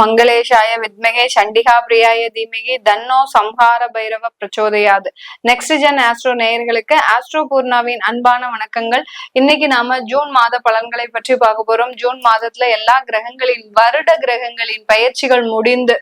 மங்களேஷாய வித்மகே சண்டிகா பிரியாய தீமகி தன்னோ சம்ஹார பைரவ பிரச்சோதையாது. நெக்ஸ்ட் ஜென் ஆஸ்ட்ரோ நேயர்களுக்கு ஆஸ்ட்ரோ பூர்ணாவின் அன்பான வணக்கங்கள். இன்னைக்கு நாம ஜூன் மாத பலன்களை பற்றி பார்க்க போறோம். ஜூன் மாதத்துல எல்லா கிரகங்களின் வருட கிரகங்களின் பயிற்சிகள் முடிந்து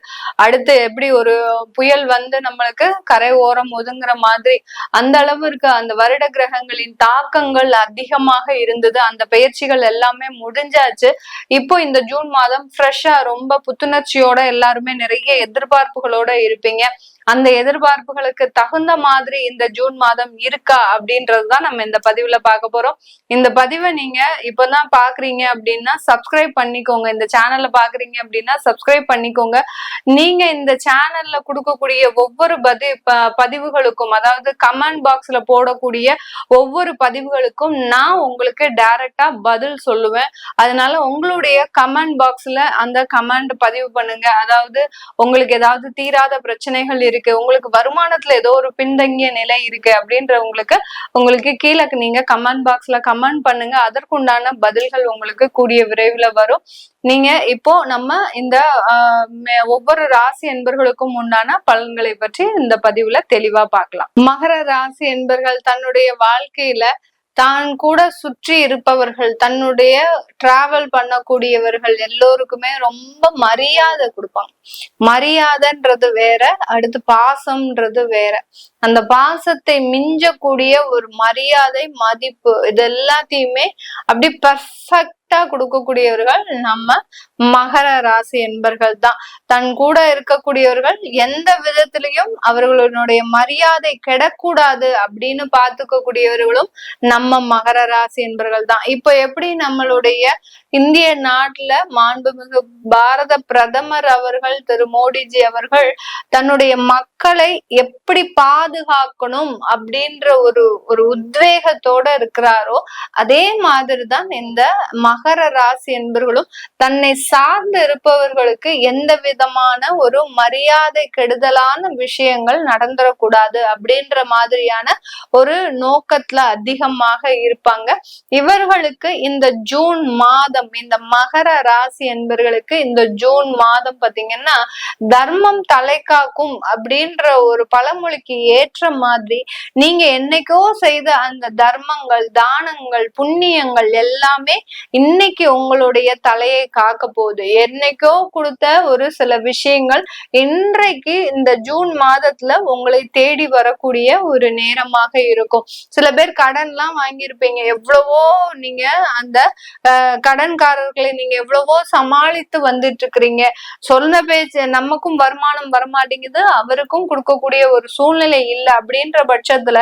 அடுத்து எப்படி ஒரு புயல் வந்து நம்மளுக்கு கரை ஓரம் ஒதுங்குற மாதிரி அந்த அளவிற்கு அந்த வருட கிரகங்களின் தாக்கங்கள் அதிகமாக இருந்தது. அந்த பயிற்சிகள் எல்லாமே முடிஞ்சாச்சு. இப்போ இந்த ஜூன் மாதம் ஃப்ரெஷ்ஷா ரொம்ப புத்துணர்ச்சியோட எல்லாருமே நிறைய எதிர்பார்ப்புகளோட இருப்பீங்க. அந்த எதிர்பார்ப்புகளுக்கு தகுந்த மாதிரி இந்த ஜூன் மாதம் இருக்கா அப்படின்றதுதான் நம்ம இந்த பதிவுல பார்க்க போறோம். இந்த பதிவை நீங்க இப்பதான் பாக்குறீங்க அப்படின்னா சப்ஸ்கிரைப் பண்ணிக்கோங்க. இந்த சேனல்ல பாக்குறீங்க அப்படின்னா சப்ஸ்கிரைப் பண்ணிக்கோங்க. நீங்க இந்த சேனல்ல கொடுக்கக்கூடிய ஒவ்வொரு பதி ப- பதிவுகளுக்கும் அதாவது கமெண்ட் பாக்ஸ்ல போடக்கூடிய ஒவ்வொரு பதிவுகளுக்கும் நான் உங்களுக்கு டைரக்டா பதில் சொல்லுவேன். அதனால உங்களுடைய கமெண்ட் பாக்ஸ்ல அந்த கமெண்ட் பதிவு பண்ணுங்க. அதாவது உங்களுக்கு ஏதாவது தீராத பிரச்சனைகள் இருக்கு உங்களுக்கு வருமானத்துல ஏதோ ஒரு பின்தங்கிய நிலை இருக்கு அப்படின்றவங்களுக்கு உங்களுக்கு கீழே நீங்க கமெண்ட் பாக்ஸ்ல கமெண்ட் பண்ணுங்க. அதற்குண்டான பதில்கள் உங்களுக்கு கூடிய விரைவில் வரும். நீங்க இப்போ நம்ம இந்த ஆஹ், ஒவ்வொரு ராசி என்பர்களுக்கும் உண்டான பலன்களை பற்றி இந்த பதிவுல தெளிவா பார்க்கலாம். மகர ராசி என்பர்கள் தன்னுடைய வாழ்க்கையில தான் கூட சுற்றி இருப்பவர்கள் தன்னுடைய டிராவல் பண்ணக்கூடியவர்கள் எல்லோருக்குமே ரொம்ப மரியாதை கொடுப்பாங்க. மரியாதைன்றது வேற அடுத்து பாசம்ன்றது வேற. அந்த பாசத்தை மிஞ்சக்கூடிய ஒரு மரியாதை மதிப்பு இது எல்லாத்தையுமே அப்படி பர்ஃபெக்ட் கொடுக்கக்கூடியவர்கள் நம்ம மகர ராசி என்பர்கள் தான் தன் கூட இருக்கக்கூடியவர்கள் எந்த விதத்திலையும் அவர்களுடைய மரியாதை கெடக்கூடாது அப்படின்னு பார்த்துக்க கூடியவர்களும் நம்ம மகர ராசி என்பர்கள் தான் இப்போ எப்படி நம்மளுடைய இந்திய நாட்டுல மாண்புமிகு பாரத பிரதமர் அவர்கள் திரு மோடிஜி அவர்கள் தன்னுடைய மக்களை எப்படி பாதுகாக்கணும் அப்படின்ற ஒரு ஒரு உத்வேகத்தோட இருக்கிறாரோ அதே மாதிரிதான் இந்த மகர ராசி என்பவர்களும் தன்னை சார்ந்து இருப்பவர்களுக்கு எந்த விதமான ஒரு மரியாதை கெடுதலான விஷயங்கள் நடந்துடக்கூடாது அப்படின்ற மாதிரியான ஒரு நோக்கத்துல அதிகமாக இருப்பாங்க. இவர்களுக்கு இந்த ஜூன் மாதம் இந்த மகர ராசி என்பவர்களுக்கு இந்த ஜூன் மாதம் பாத்தீங்கன்னா தர்மம் தலை காக்கும் அப்படின்ற ஒரு பழமொழிக்கு ஏற்ற மாதிரி நீங்க என்னைக்கோ செய்த அந்த தர்மங்கள் தானங்கள் புண்ணியங்கள் எல்லாமே இன்னைக்கு உங்களுடைய தலையை காக்க போகுது. என்னைக்கோ கொடுத்த ஒரு சில விஷயங்கள் இன்றைக்கு இந்த ஜூன் மாதத்துல உங்களை தேடி வரக்கூடிய ஒரு நேரமாக இருக்கும். சில பேர் கடன்லாம் வாங்கியிருப்பீங்க. எவ்வளவோ நீங்க அந்த கடன் கடன்காரர்களை நீங்க எவ்வளவோ சமாளித்து வந்துட்டு இருக்கிறீங்க சொன்ன பேச்சு நமக்கும் வருமானம் வரமாட்டேங்குது அவருக்கும் கொடுக்கக்கூடிய ஒரு சூழ்நிலை இல்லை அப்படின்ற பட்சத்துல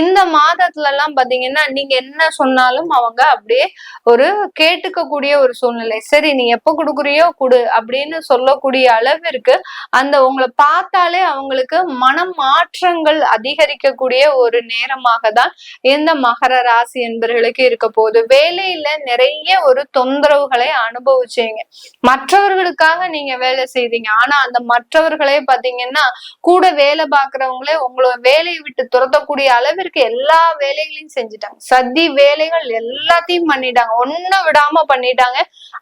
இந்த மாதத்துல எல்லாம் பாத்தீங்கன்னா நீங்க என்ன சொன்னாலும் அவங்க அப்படியே ஒரு கேட்டுக்க கூடிய ஒரு சூழ்நிலை. சரி நீ எப்ப கொடுக்குறியோ கொடு அப்படின்னு சொல்லக்கூடிய அளவிற்கு அந்த உங்களை பார்த்தாலே அவங்களுக்கு மனம் மாற்றங்கள் அதிகரிக்கக்கூடிய ஒரு நேரமாக தான் இந்த மகர ராசி என்பவர்களுக்கு இருக்க போகுது. வேலையில நிறைய ஒரு தொந்தரவுகளை அனுபவிச்சீங்க. மற்றவர்களுக்காக நீங்க வேலை செய்தீங்க. ஆனா அந்த மற்றவர்களே பாத்தீங்கன்னா கூட வேலை பார்க்கறவங்களே உங்களை வேலையை விட்டு துரத்தக்கூடிய அளவிற்கு எல்லா வேலைகளையும் செஞ்சுட்டாங்க. சதி வேலைகள் எல்லாத்தையும் பண்ணிட்டாங்க. ஒண்ணு விடாம பண்ணிட்டாங்க.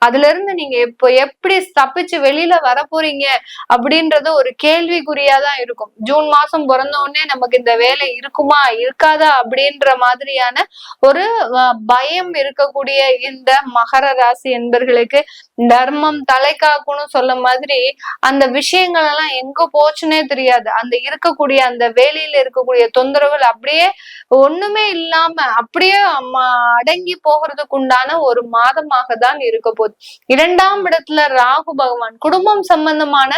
அதுல இருந்து நீங்க இப்போ எப்படி தப்பிச்சு வெளியில வர போறீங்க அப்படின்றது ஒரு கேள்விக்குறியா தான் இருக்கும். ஜூன் மாசம் பிறந்த உடனே நமக்கு இந்த வேலை இருக்குமா இருக்காதா அப்படின்ற மாதிரியான ஒரு பயம் இருக்கக்கூடிய இந்த மகர ராசி என்பர்களுக்கு தர்மம் தலை காக்கணும் சொல்ல மாதிரி அந்த விஷயங்கள் எல்லாம் எங்க போச்சுன்னே தெரியாது. அந்த இருக்கக்கூடிய அந்த வேலையில இருக்கக்கூடிய தொந்தரவுகள் அப்படியே ஒண்ணுமே இல்லாம அப்படியே அடங்கி போகிறதுக்கு உண்டான ஒரு மாதமாக தான் இருக்க போகுது இரண்டாம் இடத்துல ராகு பகவான் குடும்பம் சம்பந்தமான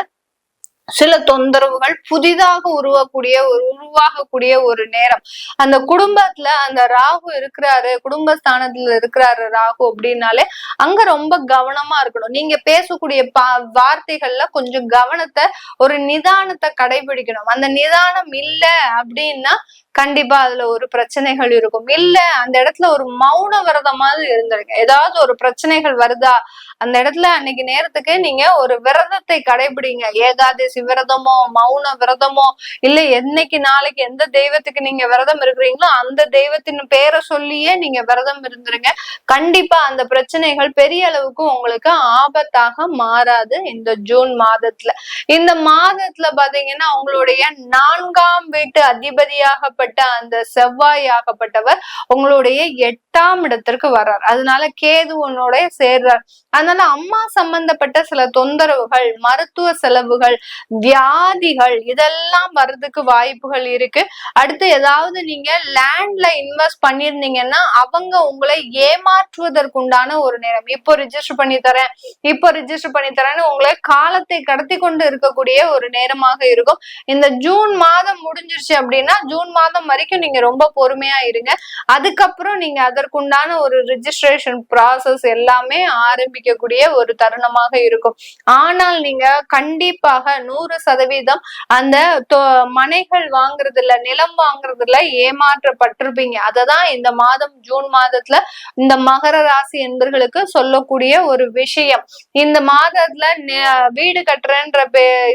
சில தொந்தரவுகள் புதிதாக உருவக்கூடிய ஒரு உருவாகக்கூடிய ஒரு நேரம். அந்த குடும்பத்துல அந்த ராகு இருக்கிறாரு குடும்பஸ்தானத்துல இருக்கிறாரு ராகு அப்படின்னாலே அங்க ரொம்ப கவனமா இருக்கணும். நீங்க பேசக்கூடிய பா வார்த்தைகள்ல கொஞ்சம் கவனத்தை ஒரு நிதானத்தை கடைபிடிக்கணும். அந்த நிதானம் இல்ல அப்படின்னா கண்டிப்பா அதுல ஒரு பிரச்சனைகள் இருக்கும். இல்ல அந்த இடத்துல ஒரு மௌன விரதமாவது இருந்திருங்க. ஏதாவது ஒரு பிரச்சனைகள் வருதா? அந்த இடத்துல அன்னைக்கு நேரத்துக்கு நீங்க ஒரு விரதத்தை கடைபிடிங்க. ஏகாதசி விரதமோ மௌன விரதமோ இல்ல என்னைக்கு நாளைக்கு எந்த தெய்வத்துக்கு நீங்க விரதம் இருக்கிறீங்களோ அந்த தெய்வத்தின் பேரை சொல்லியே நீங்க விரதம் இருந்துருங்க. கண்டிப்பா அந்த பிரச்சனைகள் பெரிய அளவுக்கு உங்களுக்கு ஆபத்தாக மாறாது இந்த ஜூன் மாதத்துல. இந்த மாதத்துல பாத்தீங்கன்னா உங்களுடைய நான்காம் வீட்டு அதிபதியாக அதிபதியாகப்பட்ட அந்த செவ்வாய் ஆகப்பட்டவர் உங்களுடைய எட்டாம் இடத்திற்கு வர்றார். அதனால கேது உன்னோட சேர்றார். அதனால அம்மா சம்பந்தப்பட்ட சில தொந்தரவுகள் மருத்துவ செலவுகள் வியாதிகள் இதெல்லாம் வர்றதுக்கு வாய்ப்புகள் இருக்கு. அடுத்து ஏதாவது நீங்க லேண்ட்ல இன்வெஸ்ட் பண்ணிருந்தீங்கன்னா அவங்க உங்களை ஏமாற்றுவதற்குண்டான ஒரு நேரம். இப்போ ரிஜிஸ்டர் பண்ணி தரேன் இப்போ ரிஜிஸ்டர் பண்ணி தரேன்னு உங்களை காலத்தை கடத்தி கொண்டு இருக்கக்கூடிய ஒரு நேரமாக இருக்கும். இந்த ஜூன் மாதம் முடிஞ்சிருச்சு அப்படின்னா ஜூன் மாதம் வரைக்கும் நீங்க ரொம்ப பொறுமையா இருங்க. அதுக்கப்புறம் நீங்க அதற்கு அதற்குண்டான ஒரு ரிஜிஸ்ட்ரேஷன் ப்ராசஸ் எல்லாமே ஆரம்பிக்கக்கூடிய ஒரு தருணமாக இருக்கும். ஆனால் நீங்க கண்டிப்பாக நூறு சதவீதம் அந்த மனைகள் வாங்குறதுல நிலம் வாங்குறதுல ஏமாற்றப்பட்டிருப்பீங்க. அததான் இந்த மாதம் ஜூன் மாதத்துல இந்த மகர ராசி என்பர்களுக்கு சொல்லக்கூடிய ஒரு விஷயம். இந்த மாதத்துல வீடு கட்டுறன்ற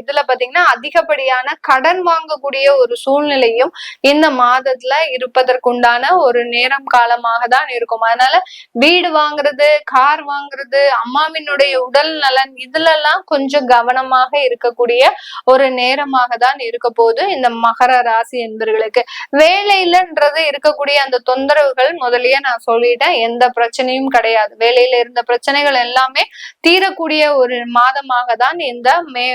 இதுல பாத்தீங்கன்னா அதிகப்படியான கடன் வாங்கக்கூடிய ஒரு சூழ்நிலையும் இந்த மாதத்துல இருப்பதற்குண்டான ஒரு நேரம் காலமாக தான் இருக்கும். அதனால வீடு வாங்குறது கார் வாங்குறது அம்மாவினுடைய உடல் நலன் இதுல எல்லாம் கொஞ்சம் கவனமாக இருக்கக்கூடிய ஒரு நேரமாக தான் இருக்க போது இந்த மகர ராசி என்பர்களுக்கு. வேலையிலன்றது இருக்கக்கூடிய அந்த தொந்தரவுகள் முதலியே நான் சொல்லிட்டேன். எந்த பிரச்சனையும் கிடையாது. வேலையில இருந்த பிரச்சனைகள் எல்லாமே தீரக்கூடிய ஒரு மாதமாக தான் இந்த மே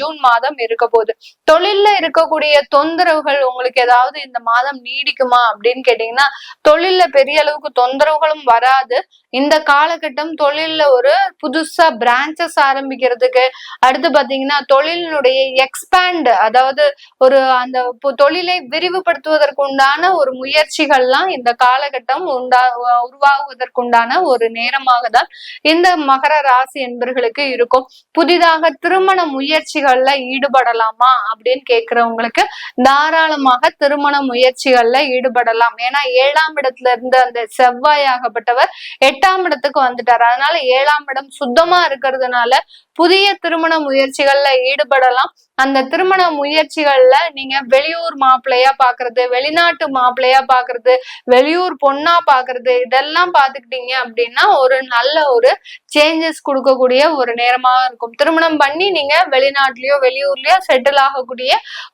ஜூன் மாதம் இருக்க போகுது. தொழில்ல இருக்கக்கூடிய தொந்தரவுகள் உங்களுக்கு ஏதாவது இந்த மாதம் நீடிக்குமா அப்படின்னு கேட்டீங்கன்னா தொழில்ல பெரிய அளவுக்கு தொந்தரவுகளும் வராது. இந்த காலகட்டம் தொழில்ல ஒரு புதுசா பிரான்ச்சஸ் ஆரம்பிக்கிறதுக்கு அடுத்து பாத்தீங்கன்னா தொழிலினுடைய எக்ஸ்பேண்ட் அதாவது ஒரு அந்த தொழிலை விரிவுபடுத்துவதற்கு உண்டான ஒரு முயற்சிகள்லாம் இந்த காலகட்டம் உண்டா உருவாகுவதற்குண்டான ஒரு நேரமாக தான் இந்த மகர ராசி என்பர்களுக்கு இருக்கும். புதிதாக திருமண முயற்சிகள்ல ஈடுபடலாமா அப்படின்னு கேட்கிறவங்களுக்கு தாராளமாக திருமண முயற்சிகள்ல ஈடுபடலாம். ஏன்னா ஏழாம் இடத்துல இருந்து அந்த செவ்வாயாகப்பட்டவர் எட்டாம் இடத்துக்கு வந்துட்டார். அதனால ஏழாம் இடம் சுத்தமா இருக்கிறதுனால புதிய திருமண முயற்சிகள்ல ஈடுபடலாம். அந்த திருமண முயற்சிகள்ல நீங்க வெளியூர் மாப்பிள்ளையா பாக்குறது வெளிநாட்டு மாப்பிள்ளையா பாக்குறது வெளியூர் பொண்ணா பாக்குறது இதெல்லாம் பாத்துக்கிட்டீங்க அப்படின்னா ஒரு நல்ல ஒரு சேஞ்சஸ் கொடுக்கக்கூடிய ஒரு நேரமா இருக்கும். திருமணம் பண்ணி நீங்க வெளிநாட்டுலயோ வெளியூர்லயோ செட்டில் ஆகக்கூடிய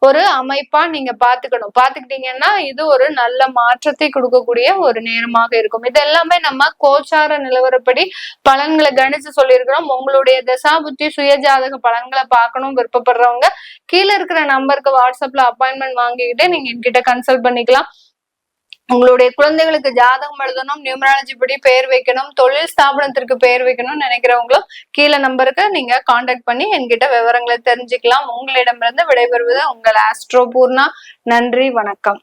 ஒரு அமைப்பா நீங்க பாத்துக்கணும். பாத்துக்கிட்டீங்கன்னா இது ஒரு நல்ல மாற்றத்தை கொடுக்கக்கூடிய ஒரு நேரமாக இருக்கும். இது எல்லாமே நம்ம கோச்சார நிலவரப்படி பலன்களை கணிச்சு சொல்லியிருக்கிறோம். உங்களுடைய தசாபுத்தி சுயஜாதக பலன்களை பார்க்கணும் விருப்பப்படுறவங்க கீழே இருக்கிற நம்பருக்கு வாட்ஸ்அப்ல அப்பாயின்மெண்ட் வாங்கிக்கிட்டு நீங்க என்கிட்ட கன்சல்ட் பண்ணிக்கலாம். உங்களுடைய குழந்தைகளுக்கு ஜாதகம் எழுதணும் நியூமராலஜி படி பெயர் வைக்கணும் தொழில் ஸ்தாபனத்திற்கு பெயர் வைக்கணும்னு நினைக்கிறவங்களும் கீழே நம்பருக்கு நீங்க காண்டாக்ட் பண்ணி என்கிட்ட விவரங்களை தெரிஞ்சுக்கலாம். உங்களிடமிருந்து விடைபெறுவது உங்கள் ஆஸ்ட்ரோ பூர்ணா. நன்றி வணக்கம்.